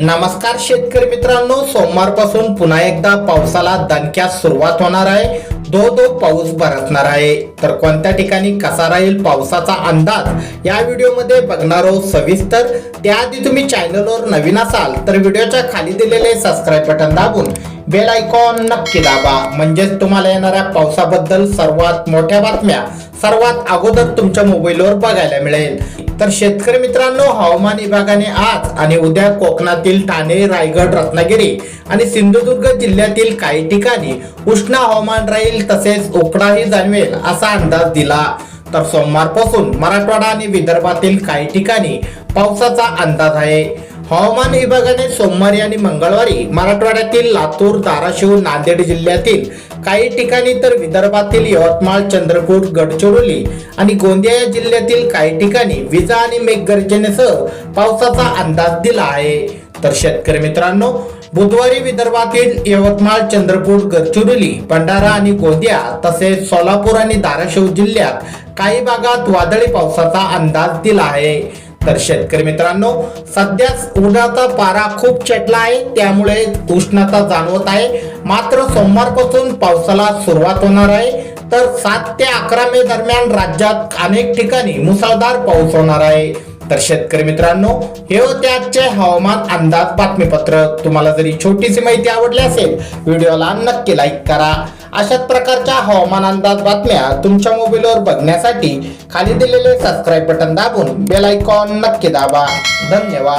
नमस्कार शेतकरी मित्रांनो सोमवारपासून पुन्हा एकदा पावसाला दणक्यास सुरुवात होणार आहे. दो दो पाऊस बरसणार आहे. तर कोणत्या ठिकाणी कसा राहील पावसाचा अंदाज या व्हिडिओमध्ये बघणार आहोत सविस्तर. त्याआधी तुम्ही चॅनलवर नवीन असाल तर व्हिडिओच्या खाली दिलेले सबस्क्राईब बटन दाबून बेल आयकॉन नक्की दाबा. म्हणजेच तुम्हाला येणाऱ्या पावसाबद्दल सर्वात मोठ्या बातम्या सर्वात अगोदर तुमच्या मोबाईलवर बघायला मिळेल. तर शेतकरी मित्रांनो हवामान विभागाने आज आणि उद्या कोकणातील ठाणे रायगड रत्नागिरी आणि सिंधुदुर्ग जिल्ह्यातील काही ठिकाणी उष्ण हवामान राहील तसेच उकडाही जाणवेल असा अंदाज दिला. तर सोमवारपासून मराठवाडा आणि विदर्भातील काही ठिकाणी पावसाचा अंदाज आहे. हवामान विभागाने सोमवारी आणि मंगळवारी मराठवाड्यातील लातूर धाराशिव नांदेड जिल्ह्यातील काही ठिकाणी तर विदर्भातील यवतमाळ चंद्रपूर गडचिरोली आणि गोंदिया या जिल्ह्यातील काही ठिकाणी विजा आणि मेघगर्जनेसह पावसाचा अंदाज दिला आहे. तर शेतकरी मित्रांनो बुधवारी विदर्भातील यवतमाळ चंद्रपूर गडचिरोली भंडारा आणि गोंदिया तसेच सोलापूर आणि धाराशिव जिल्ह्यात काही भागात वादळी पावसाचा अंदाज दिला आहे. तर शेतकरी मित्रांनो सध्या उन्हाचा पारा खूप चटला आहे त्यामुळे उष्णता जाणवत आहे. मात्र सोमवारपासून पावसाला सुरुवात होणार आहे. तर सात ते अकरा मे दरम्यान राज्यात अनेक ठिकाणी मुसळधार पाऊस होणार आहे. तर शेतकरी मित्रांनो हे होते आजचे हवामान अंदाज बातमीपत्र. तुम्हाला जरी छोटीशी माहिती आवडली असेल व्हिडिओला नक्की लाईक करा. अशाच प्रकारच्या हवामान अंदाज बातम्या तुमच्या मोबाईलवर बघण्यासाठी खाली दिलेले सबस्क्राईब बटन दाबून बेल आयकॉन नक्की दाबा. धन्यवाद.